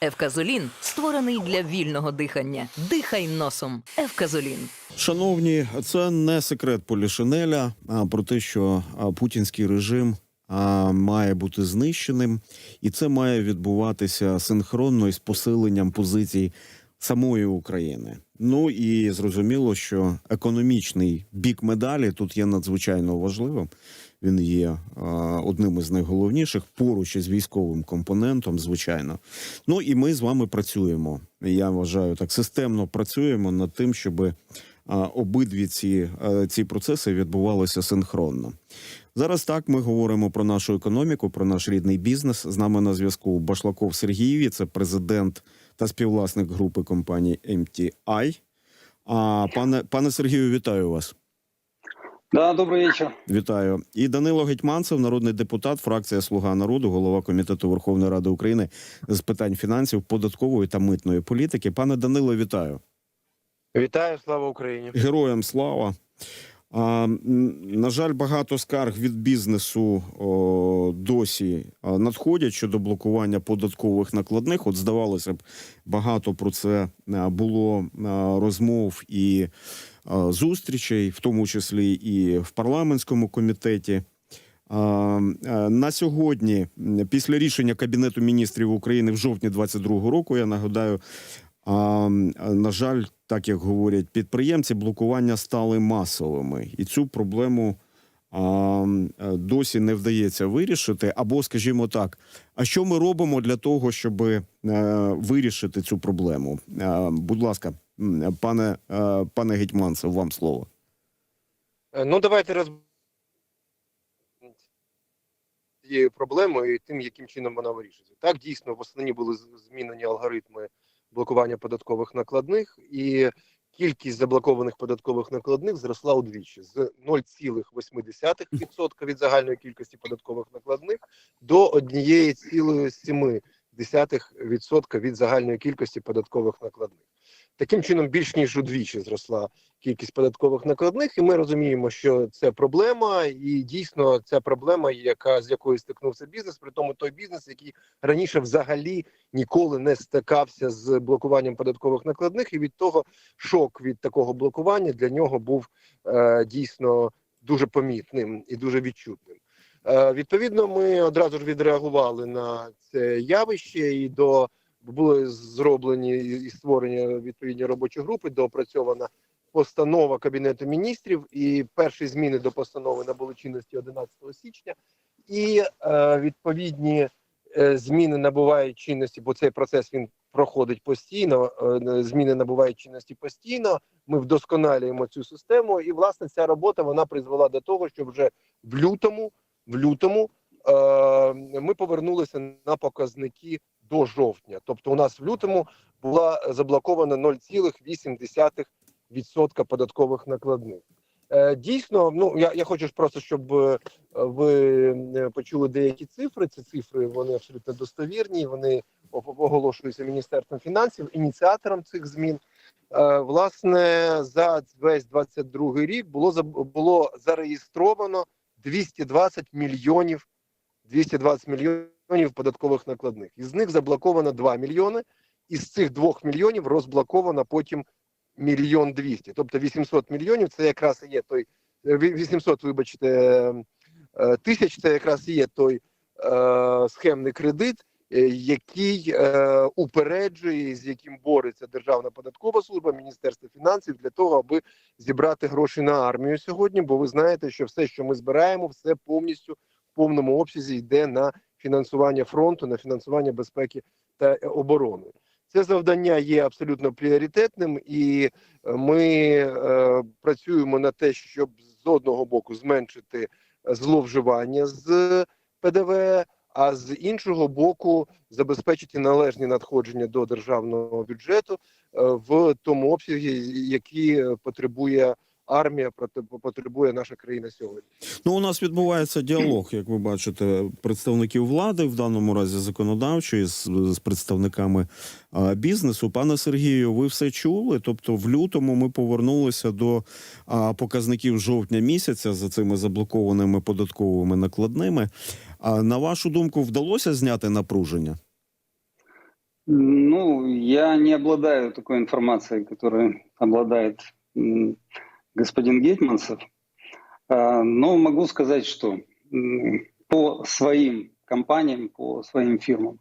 Евказолін створений для вільного дихання. Дихай носом. Евказолін. Шановні, це не секрет Полішинеля а, про те, що а, путінський режим а, має бути знищеним, і це має відбуватися синхронно із посиленням позицій самої України. Ну і зрозуміло, що економічний бік медалі тут є надзвичайно важливим. Він є а, одним із найголовніших поруч із військовим компонентом, звичайно. Ну і ми з вами працюємо. Я вважаю, так системно працюємо над тим, щоб а, обидві ці, е, ці процеси відбувалися синхронно. Зараз так ми говоримо про нашу економіку, про наш рідний бізнес. З нами на зв'язку Башлаков Сергій, це президент та співвласник групи компанії MTI. А пане пане Сергію, вітаю вас. Да, добрый вечер. Вітаю. І Данило Гетьманцев, народний депутат, фракція Слуга народу, голова комітету Верховної Ради України з питань фінансів, податкової та митної політики. Пане Данило, вітаю. Вітаю, слава Україні. Героям слава. А, на жаль, багато скарг від бізнесу о, досі надходять щодо блокування податкових накладних. От здавалося б, багато про це було розмов і зустрічей, в тому числі і в парламентському комітеті. На сьогодні, після рішення Кабінету міністрів України в жовтні 2022 року, я нагадаю, на жаль, так як говорять підприємці, блокування стали масовими, і цю проблему досі не вдається вирішити. Або, скажімо так, а що ми робимо для того, щоб е, вирішити цю проблему? Е, будь ласка, пане, е, пане Гетьманцев, вам слово. Е, Ну, давайте роз... цією проблемою і тим, яким чином вона вирішується. Так, дійсно, в основні були змінені алгоритми блокування податкових накладних, і кількість заблокованих податкових накладних зросла удвічі з 0,8% від загальної кількості податкових накладних до 1,7% від загальної кількості податкових накладних. Таким чином, більш ніж удвічі зросла кількість податкових накладних, і ми розуміємо, що це проблема, і дійсно ця проблема, яка з якою стикнувся бізнес, при тому той бізнес, який раніше взагалі ніколи не стикався з блокуванням податкових накладних, і від того шок від такого блокування для нього був е, дійсно дуже помітним і дуже відчутним. Е, відповідно, ми одразу ж відреагували на це явище і до були зроблені і створені відповідні робочі групи, доопрацьована постанова Кабінету міністрів, і перші зміни до постанови набули чинності 11 січня, і е, відповідні е, зміни набувають чинності, бо цей процес він проходить постійно. Е, зміни набувають чинності постійно. Ми вдосконалюємо цю систему, і власне ця робота вона призвела до того, що вже в лютому, в лютому е, ми повернулися на показники до жовтня. Тобто, у нас в лютому була заблокована 0,8% податкових накладних. Е, Дійсно, ну я, я хочу просто, щоб е, ви е, почули деякі цифри. Ці цифри вони абсолютно достовірні. Вони оголошуються міністерством фінансів, ініціатором цих змін. Власне, за весь 22 рік було було зареєстровано 220 мільйонів 220 мільйонів податкових накладних. Із них заблоковано 2 мільйони, із цих 2 мільйонів розблоковано потім мільйон 200. Тобто 800 мільйонів це якраз і є той е, 800, вибачте, е, тисяч це якраз і є той е, схемний кредит, е, який е, упереджує, з яким бореться Державна податкова служба, Міністерство фінансів для того, аби зібрати гроші на армію сьогодні. Бо ви знаєте, що все, що ми збираємо, все повністю в повному обсязі йде на фінансування фронту, на фінансування безпеки та е, оборони. Це завдання є абсолютно пріоритетним, і е, ми е, працюємо на те, щоб з одного боку зменшити зловживання з ПДВ, а з іншого боку забезпечити належні надходження до державного бюджету е, в тому обсязі, який е, потребує армія, потребує наша країна сьогодні. Ну, у нас відбувається діалог, як ви бачите, представників влади, в даному разі законодавчої, з, з представниками а, бізнесу. Пане Сергію, ви все чули? Тобто, в лютому ми повернулися до а, показників жовтня місяця за цими заблокованими податковими накладними. А на вашу думку, вдалося зняти напруження? Ну, я не обладаю такой информацией, которой обладает господин Гетманцев. А, Но могу сказать, что по своим компаниям, по своим фирмам,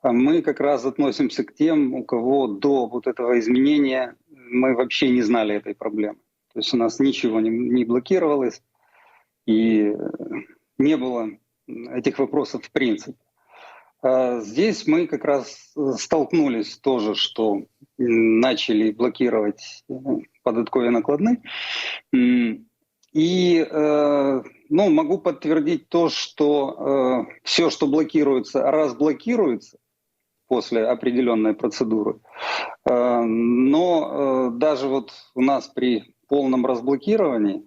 а мы как раз относимся к тем, у кого до вот этого изменения мы вообще не знали этой проблемы. То есть у нас ничего не, не блокировалось и э, не было этих вопросов в принципе. А Здесь мы как раз э, столкнулись тоже, что начали блокировать э, податковые накладные. И э, ну, могу подтвердить то, что все, что блокируется, разблокируется после определенной процедуры. Но даже вот у нас при полном разблокировании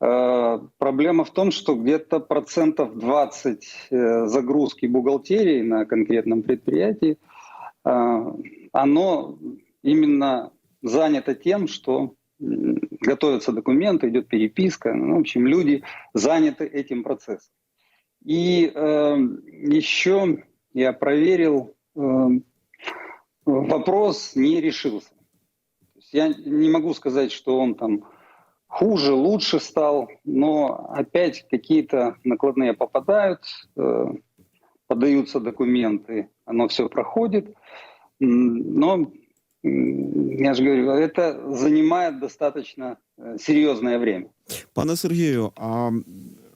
проблема в том, что где-то процентов 20 э, загрузки бухгалтерии на конкретном предприятии, э, оно именно занято тем, что готовятся документы, идет переписка. Ну, в общем, люди заняты этим процессом. И э, еще я проверил, э, вопрос не решился. Я не могу сказать, что он там хуже, лучше стал, но опять какие-то накладные попадают, э, подаются документы, оно все проходит, М, но м, я же говорю, это занимает достаточно э, серьезное время. Пане Сергію, а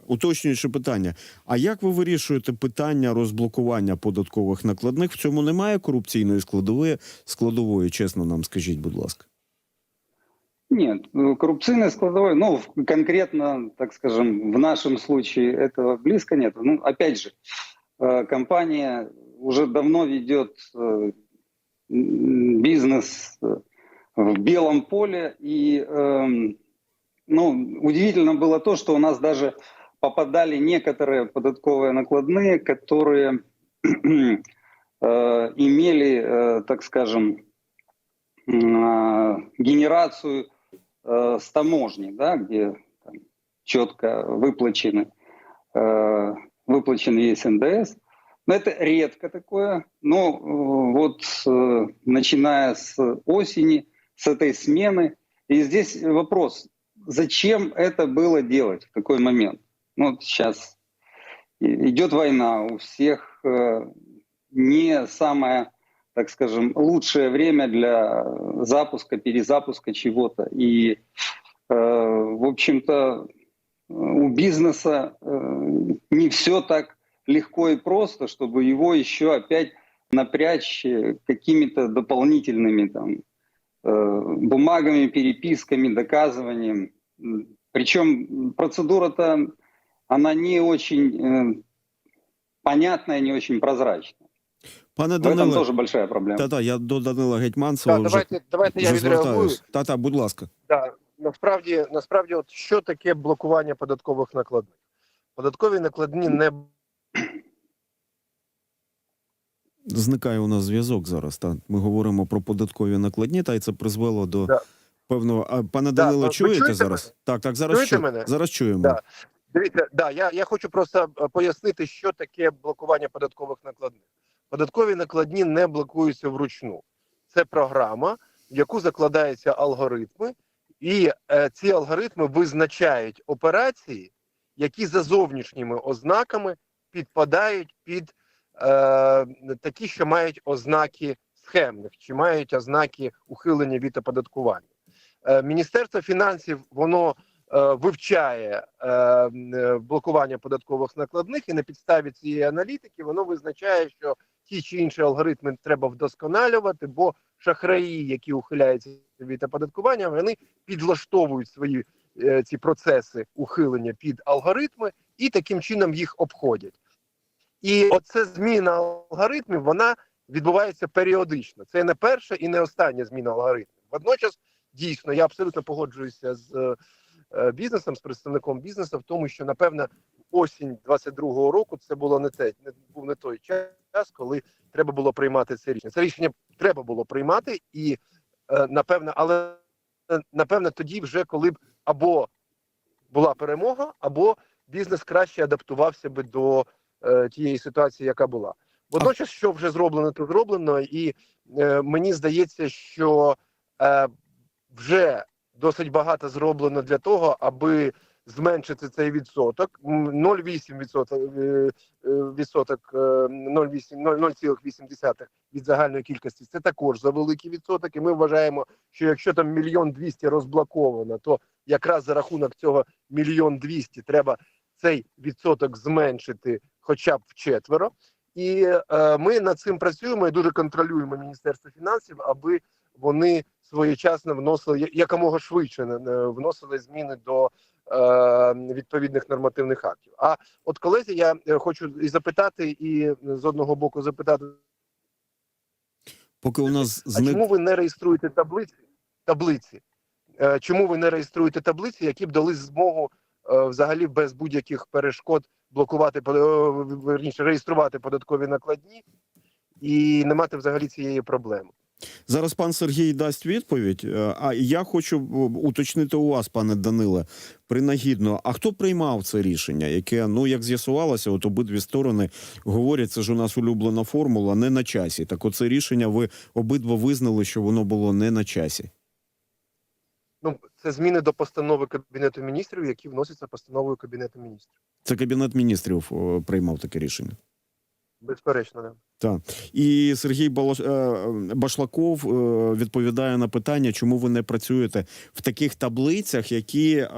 уточнюючи питання: а як ви вирішуєте питання розблокування податкових накладних? В цьому немає корупційної складової складової, чесно нам скажіть, будь ласка. Нет, э, коррупционной складовой, ну, конкретно, так скажем, в нашем случае этого близко нет. Ну, опять же, э, компания уже давно ведет э, бизнес э, в белом поле, и, эм, ну, удивительно было то, что у нас даже попадали некоторые податковые накладные, которые имели, так скажем, генерацию э, с таможни, да, где там, четко выплачены, э, выплачен весь НДС. Но это редко такое. Но э, вот э, начиная с осени, с этой смены, и здесь вопрос, зачем это было делать, в какой момент? Ну, вот сейчас идет война, у всех э, не самое так скажем, лучшее время для запуска, перезапуска чего-то. И, э, в общем-то, у бизнеса э, не все так легко и просто, чтобы его еще опять напрячь какими-то дополнительными там, э, бумагами, переписками, доказыванием. Причем процедура-то, она не очень э, понятная, не очень прозрачная. Пане этом Даниле, тоже большая проблема. та-та, я до Данила Гетьманцева Так, вже, давайте, давайте я відреагую. Та-та, будь ласка. Да, насправді, насправді, от що таке блокування податкових накладних? Податкові накладні не Зникає у нас зв'язок зараз. Та ми говоримо про податкові накладні, та й це призвело до Да. певного. А пане Да, Данило, чуєте чуєте зараз? мене? Так, так, зараз Чуєте чу- мене? зараз чуємо. Да. Дивіться, да, я, я хочу просто е, пояснити, що таке блокування податкових накладних. Податкові накладні не блокуються вручну. Це програма, в яку закладаються алгоритми, і е, ці алгоритми визначають операції, які за зовнішніми ознаками підпадають під е, такі, що мають ознаки схемних, чи мають ознаки ухилення від оподаткування. Е, Міністерство фінансів воно е, вивчає е, е, блокування податкових накладних, і на підставі цієї аналітики воно визначає, що ті чи інші алгоритми треба вдосконалювати, бо шахраї, які ухиляються від оподаткування, вони підлаштовують свої е, ці процеси ухилення під алгоритми і таким чином їх обходять. І оце зміна алгоритмів, вона відбувається періодично. Це не перша і не остання зміна алгоритмів. Водночас, дійсно, я абсолютно погоджуюся з е, бізнесом, з представником бізнесу в тому, що напевно осінь 22-го року це було не те, не був не той час, коли треба було приймати це рішення. Це рішення треба було приймати, і е, напевно, але е, напевно тоді, вже коли б або була перемога, або бізнес краще адаптувався би до е, тієї ситуації, яка була. Водночас, що вже зроблено, то зроблено, і е, мені здається, що вже досить багато зроблено для того, аби зменшити цей відсоток. М, 0,8 відсоток, е, е, відсоток е, 0,8 0, 0,8 від загальної кількості. Це також за великий відсоток. І ми вважаємо, що якщо там мільйон двісті розблоковано, то якраз за рахунок цього мільйон двісті треба цей відсоток зменшити хоча б вчетверо. І е, ми над цим працюємо і дуже контролюємо Міністерство фінансів, аби вони своєчасно вносили якомога швидше е, вносили зміни до е, відповідних нормативних актів. А от колезі я е, хочу і запитати, і з одного боку запитати, Поки у нас а чому ви не реєструєте таблиці? Таблиці? Е, чому ви не реєструєте таблиці, які б дали змогу е, взагалі без будь-яких перешкод блокувати верніше, реєструвати податкові накладні і не мати взагалі цієї проблеми? Зараз пан Сергій дасть відповідь. е, А я хочу е, уточнити у вас, пане Даниле, принагідно. А хто приймав це рішення, яке ну як з'ясувалося, от обидві сторони говорять, це ж у нас улюблена формула, не на часі. Так, оце рішення ви обидва визнали, що воно було не на часі. Ну це зміни до постанови кабінету міністрів, які вносяться постановою кабінету міністрів. Це кабінет міністрів приймав таке рішення. Безперечно, не. І Сергій Балаш... е, Башлаков е, відповідає на питання, чому ви не працюєте в таких таблицях, які е,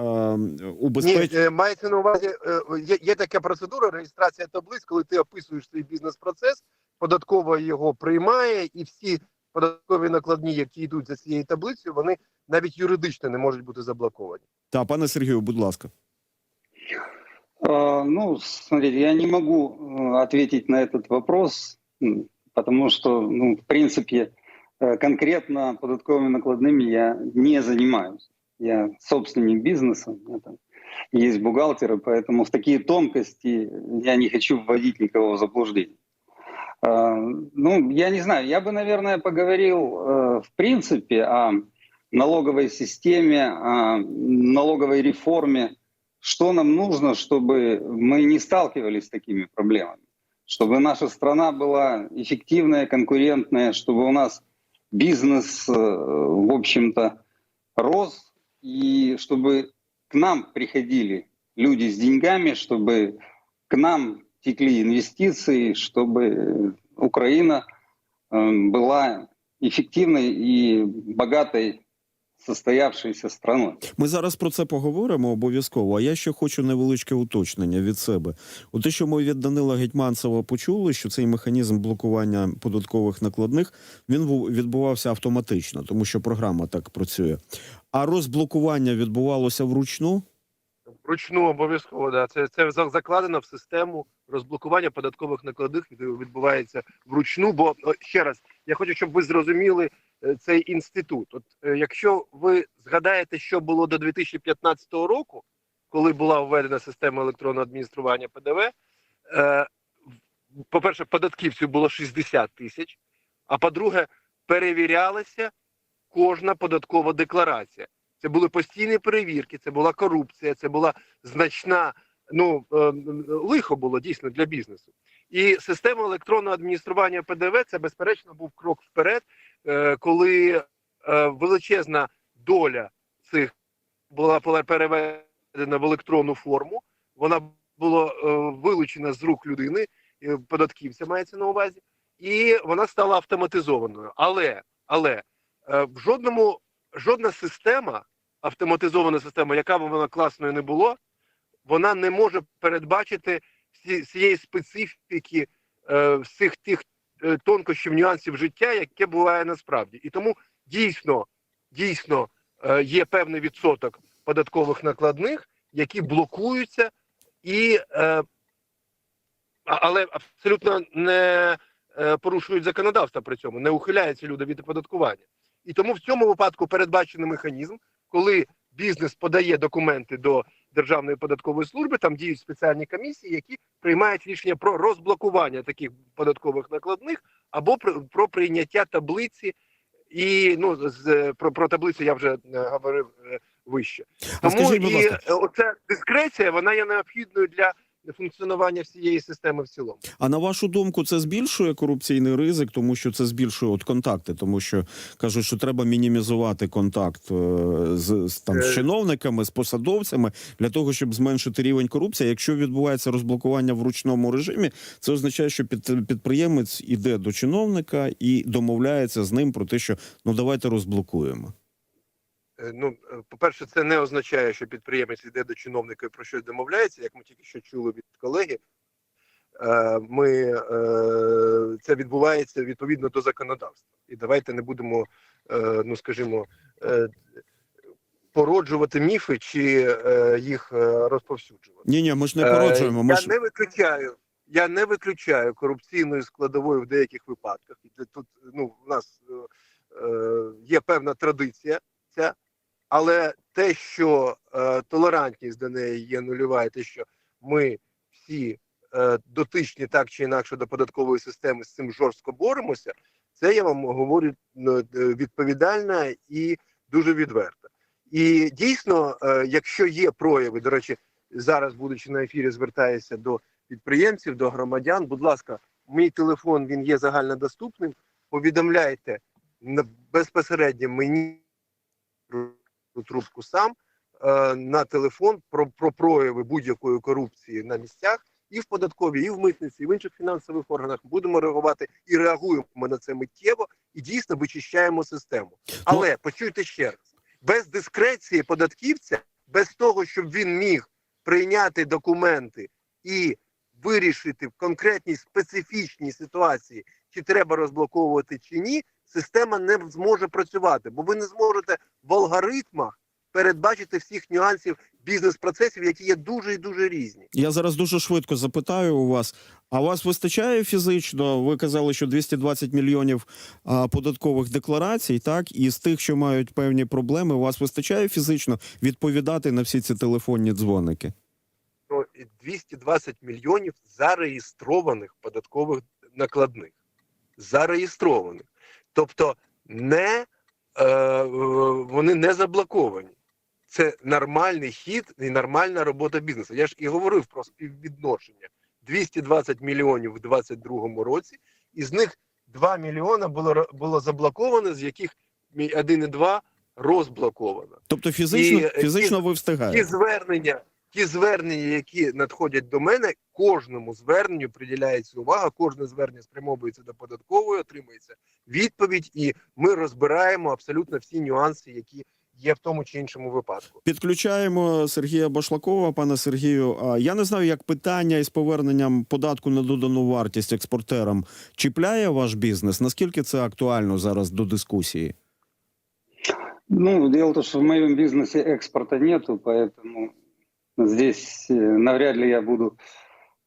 убезпечують. Ні, е, мається на увазі, е, є, є така процедура реєстрація таблиць, коли ти описуєш свій бізнес-процес, податкова його приймає, і всі податкові накладні, які йдуть за цією таблицею, вони навіть юридично не можуть бути заблоковані. Та пане Сергію, будь ласка. А, Ну, смотрите, я не могу э, ответить на этот вопрос, потому что, ну, в принципе, э, конкретно податковыми накладными я не занимаюсь. Я собственник бизнеса, у меня там есть бухгалтеры, поэтому в такие тонкости я не хочу вводить никого в заблуждение. А, Ну, я не знаю, я бы, наверное, поговорил э, в принципе о налоговой системе, о налоговой реформе, что нам нужно, чтобы мы не сталкивались с такими проблемами, чтобы наша страна была эффективная, конкурентная, чтобы у нас бизнес, э, в общем-то, рос, и чтобы к нам приходили люди с деньгами, чтобы к нам текли инвестиции, чтобы Украина э, была эффективной и богатой состоявшейся страной. Ми зараз про це поговоримо обов'язково. А я ще хочу невеличке уточнення від себе. У те, що ми від Данила Гетьманцева почули, що цей механізм блокування податкових накладних він відбувався автоматично, тому що програма так працює. А розблокування відбувалося вручну. Вручну обов'язково, да. Це, це закладено в систему розблокування податкових накладних відбувається вручну. Бо ще раз, я хочу, щоб ви зрозуміли цей інститут. От е, якщо ви згадаєте, що було до 2015 року, коли була введена система електронного адміністрування ПДВ, е, по-перше, податківців було 60 тисяч, а по-друге, перевірялася кожна податкова декларація. Це були постійні перевірки, це була корупція, це була значна. Ну е, е, лихо було дійсно для бізнесу. І система електронного адміністрування ПДВ це безперечно був крок вперед, е, коли е, величезна доля цих була переведена в електронну форму. Вона була е, вилучена з рук людини, податківця мається на увазі, і вона стала автоматизованою. Але але в жодному жодна система, автоматизована система, яка б вона класною не було, вона не може передбачити всієї специфіки е, всіх тих е, тонкощів, нюансів життя, яке буває насправді. І тому дійсно, дійсно е, є певний відсоток податкових накладних, які блокуються, і, е, але абсолютно не е, порушують законодавство при цьому, не ухиляються люди від оподаткування. І тому в цьому випадку передбачений механізм, коли бізнес подає документи до Державної податкової служби, там діють спеціальні комісії, які приймають рішення про розблокування таких податкових накладних або про, про прийняття таблиці. І ну з про, про таблицю я вже е, говорив вище. вище. А Тому скажіть, будь ласка, і оця дискреція вона є необхідною для функціонування всієї системи в цілому. А на вашу думку, це збільшує корупційний ризик, тому що це збільшує от контакти, тому що кажуть, що треба мінімізувати контакт е, з, з там з Е. чиновниками, з посадовцями для того, щоб зменшити рівень корупції. Якщо відбувається розблокування в ручному режимі, це означає, що під, підприємець іде до чиновника і домовляється з ним про те, що ну давайте розблокуємо. Е, Ну, е, по-перше, це не означає, що підприємець йде до чиновника і про щось домовляється, як ми тільки що чули від колеги. Е, Ми, це відбувається відповідно до законодавства. І давайте не будемо, ну скажімо, породжувати міфи чи їх розповсюджувати. Ні, ні, ми ж не породжуємо. Ми Я ж не виключаю. Я не виключаю корупційної складової в деяких випадках. Тут ну в нас є певна традиція, ця, але те, що е, толерантність до неї є нульова, і те, що ми всі е, дотичні так чи інакше до податкової системи з цим жорстко боремося, це я вам говорю ну, е, відповідально і дуже відверто. І дійсно, е, якщо є прояви, до речі, зараз, будучи на ефірі, звертаюся до підприємців, до громадян. Будь ласка, мій телефон він є загальнодоступним. Повідомляйте безпосередньо мені трубку сам е, на телефон про, про прояви будь-якої корупції на місцях і в податковій, і в митниці, і в інших фінансових органах. Будемо реагувати і реагуємо на це миттєво і дійсно вичищаємо систему. Але почуйте ще раз: без дискреції податківця, без того, щоб він міг прийняти документи і вирішити в конкретній специфічній ситуації, чи треба розблоковувати чи ні, система не зможе працювати, бо ви не зможете в алгоритмах передбачити всіх нюансів бізнес-процесів, які є дуже і дуже різні. Я зараз дуже швидко запитаю у вас. А у вас вистачає фізично? Ви казали, що 220 мільйонів а, податкових декларацій, так і з тих, що мають певні проблеми, у вас вистачає фізично відповідати на всі ці телефонні дзвоники? Ну, і 220 мільйонів зареєстрованих податкових накладних. Зареєстрованих. Тобто не, вони не заблоковані. Це нормальний хід і нормальна робота бізнесу. Я ж і говорив про співвідношення. 220 мільйонів в 2022 році, із них 2 мільйона було, було заблоковано, з яких мі- 1,2 розблоковано. Тобто фізично, І, е, фізично ви Ті встигаєте? звернення, ті звернення, які надходять до мене, кожному зверненню приділяється увага, кожне звернення спрямовується до податкової, отримується відповідь, і ми розбираємо абсолютно всі нюанси, які є в тому чи іншому випадку. Підключаємо Сергія Башлакова. Пане Сергію, а я не знаю, як питання із поверненням податку на додану вартість експортерам чіпляє ваш бізнес. Наскільки це актуально зараз до дискусії? Ну, дело в том, что в моем бизнесе экспорта нету, поэтому здесь э, навряд ли я буду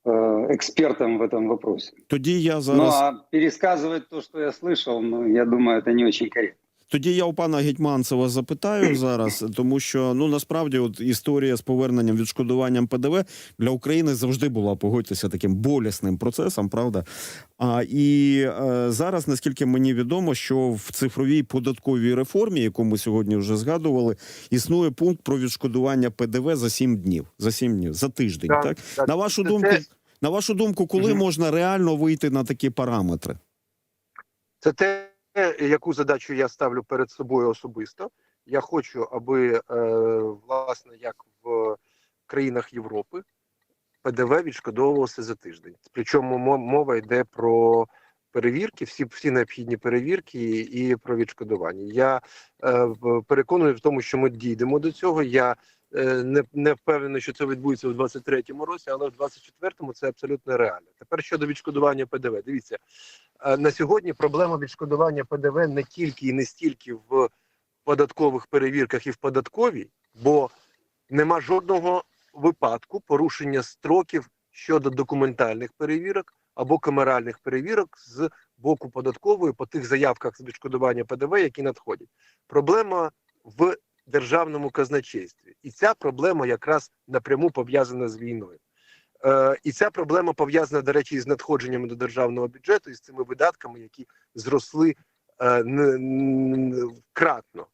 э, экспертом в этом вопросе. Тоді я Ну, зараз а пересказывать то, что я слышал, ну, я думаю, это не очень корректно. Тоді я у пана Гетьманцева запитаю зараз, тому що ну насправді от історія з поверненням відшкодуванням ПДВ для України завжди була погодьтеся таким болісним процесом, правда? А і е, зараз, наскільки мені відомо, що в цифровій податковій реформі, яку ми сьогодні вже згадували, існує пункт про відшкодування ПДВ за сім днів, за сім днів, за тиждень. Так, так. на вашу Це- думку, це- на вашу думку, коли Мгм. можна реально вийти на такі параметри? Це те, яку задачу я ставлю перед собою особисто. Я хочу, аби е, власне як в країнах Європи ПДВ відшкодовувалося за тиждень. Причому мо- мова йде про перевірки, всі всі необхідні перевірки і про відшкодування. Я е, переконаний в тому, що ми дійдемо до цього. Я е, не, не впевнений, що це відбудеться у 23-му році, але в 24-му це абсолютно реально. Тепер щодо відшкодування ПДВ. Дивіться, на сьогодні проблема відшкодування ПДВ не тільки і не стільки в податкових перевірках і в податковій, бо нема жодного випадку порушення строків щодо документальних перевірок або камеральних перевірок з боку податкової по тих заявках з відшкодування ПДВ, які надходять. Проблема в державному казначействі, і ця проблема якраз напряму пов'язана з війною. Е, і ця проблема пов'язана, до речі, із надходженнями до державного бюджету і з цими видатками, які зросли е, кратно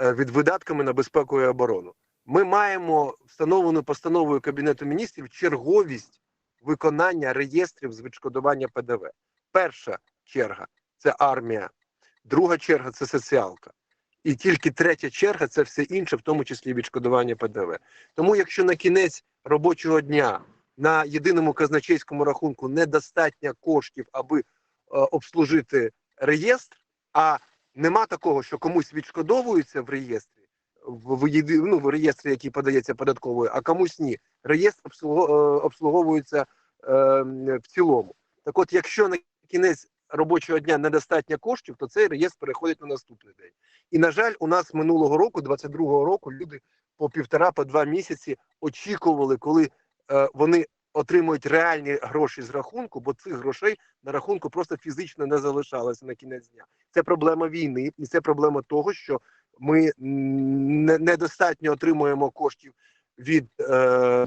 е, від видатками на безпеку і оборону. ми маємо встановлену постановою Кабінету міністрів черговість виконання реєстрів з відшкодування ПДВ. Перша черга це армія, друга черга це соціалка. І тільки третя черга це все інше, в тому числі відшкодування ПДВ. Тому, якщо на кінець робочого дня на єдиному казначейському рахунку недостатньо коштів, аби е, обслужити реєстр, а нема такого, що комусь відшкодовується в реєстрі, в, в, ну, в реєстрі, який подається податковою, а комусь ні. Реєстр обслуго- е, обслуговується е, в цілому. Так от, якщо на кінець робочого дня недостатньо коштів, то цей реєстр переходить на наступний день. І на жаль, у нас минулого року, 22-го року, люди по півтора, по два місяці очікували, коли вони отримують реальні гроші з рахунку, бо цих грошей на рахунку просто фізично не залишалося на кінець дня. Це проблема війни, і це проблема того, що ми не- недостатньо отримуємо коштів від е,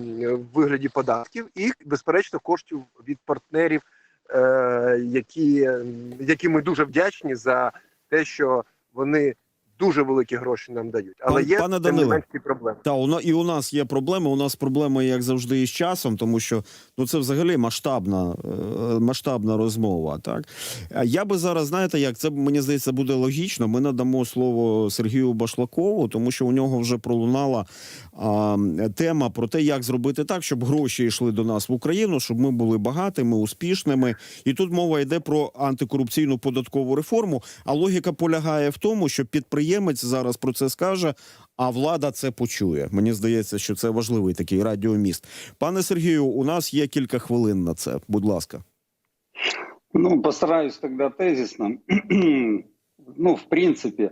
вигляді податків, і безперечно коштів від партнерів, е, які, м, які ми дуже вдячні за те, що вони дуже великі гроші нам дають. Але Пан- є пане Даниле, проблеми. Та у і у нас є проблеми. У нас проблеми, як завжди, із часом, тому що ну це взагалі масштабна е, масштабна розмова. Так я би зараз, знаєте, як це мені здається буде логічно. Ми надамо слово Сергію Башлакову, тому що у нього вже пролунала а, тема про те, як зробити так, щоб гроші йшли до нас в Україну, щоб ми були багатими, успішними. І тут мова йде про антикорупційну податкову реформу. А логіка полягає в тому, що підприємець зараз про це скаже, а влада це почує. Мені здається, що це важливий такий радіоміст. Пане Сергію, у нас є кілька хвилин на це. Будь ласка. Ну, постараюсь тогда тезисно. ну, в принципе,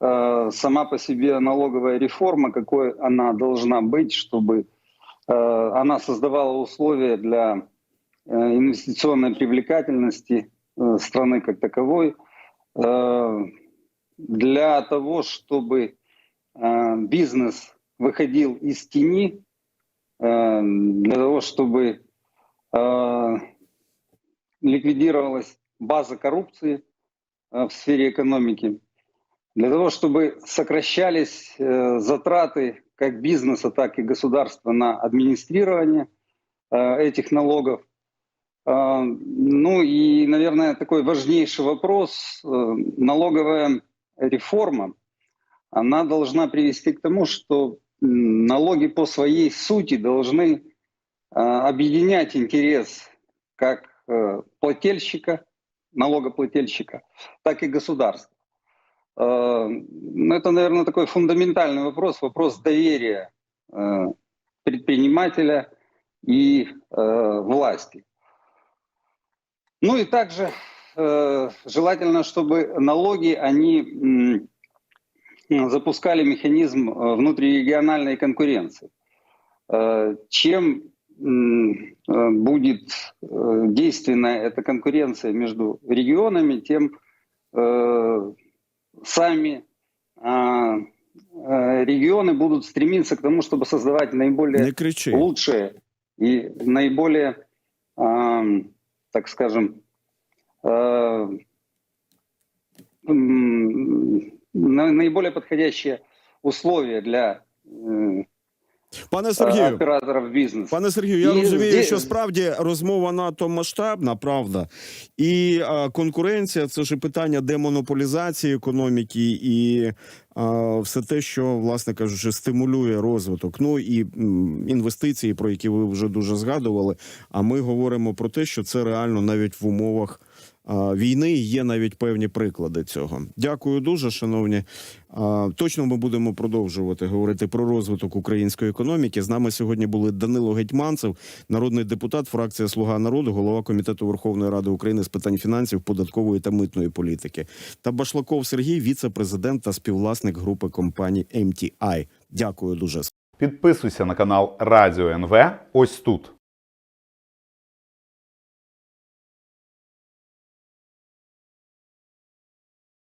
э, сама по себе налоговая реформа, какой она должна быть, чтобы э, она создавала условия для э, инвестиционной привлекательности э, страны как таковой, э, для того, чтобы э, бизнес выходил из тени, э, для того, чтобы э, ликвидировалась база коррупции в сфере экономики, для того, чтобы сокращались затраты как бизнеса, так и государства на администрирование этих налогов. Ну и, наверное, такой важнейший вопрос. Налоговая реформа, она должна привести к тому, что налоги по своей сути должны э, объединять интерес как э, плательщика, налогоплательщика, так и государства. Э, ну, Это, наверное, такой фундаментальный вопрос, вопрос доверия э, предпринимателя и власти. Ну и также э, желательно, чтобы налоги, они запускали механизм э, внутрирегиональной конкуренции. Э, Чем будет действенная эта конкуренция между регионами, тем сами а, регионы будут стремиться к тому, чтобы создавать наиболее лучшие и наиболее, так скажем, наиболее подходящие условия для э, Пане Сергію. операторов бизнеса. Пане Сергію, я І розумію, здесь- що справді розмова надто масштабна, правда, і а, конкуренція це ж і питання демонополізації економіки і а, все те, що, власне кажучи, стимулює розвиток. Ну і м, інвестиції, про які ви вже дуже згадували. А ми говоримо про те, що це реально навіть в умовах. Війни є навіть певні приклади цього. Дякую дуже, шановні. Точно ми будемо продовжувати говорити про розвиток української економіки. З нами сьогодні були Данило Гетьманцев, народний депутат, фракція Слуга народу, голова комітету Верховної Ради України з питань фінансів, податкової та митної політики, та Башлаков Сергій, віце-президент та співвласник групи компаній MTI. Дякую дуже. Підписуйся на канал Радіо НВ ось тут.